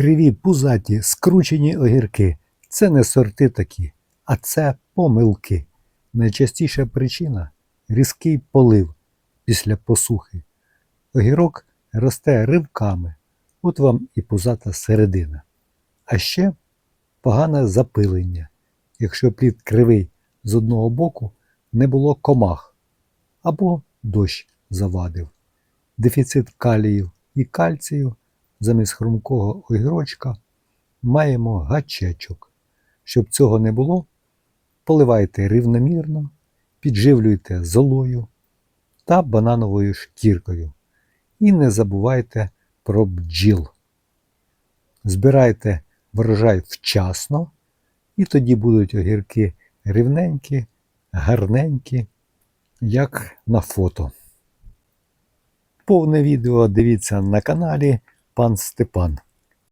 Криві, пузаті, скручені огірки це не сорти такі, а це помилки. Найчастіша причина різкий полив після посухи. Огірок росте ривками, от вам і пузата середина. А ще погане запилення. Якщо плід кривий з одного боку, не було комах або дощ завадив. Дефіцит калію і кальцію замість хрумкого огірочка маємо гачечок. Щоб цього не було, поливайте рівномірно, підживлюйте золою та банановою шкіркою. І не забувайте про бджіл. Збирайте врожай вчасно, і тоді будуть огірки рівненькі, гарненькі, як на фото. Повне відео дивіться на каналі Пан Степан.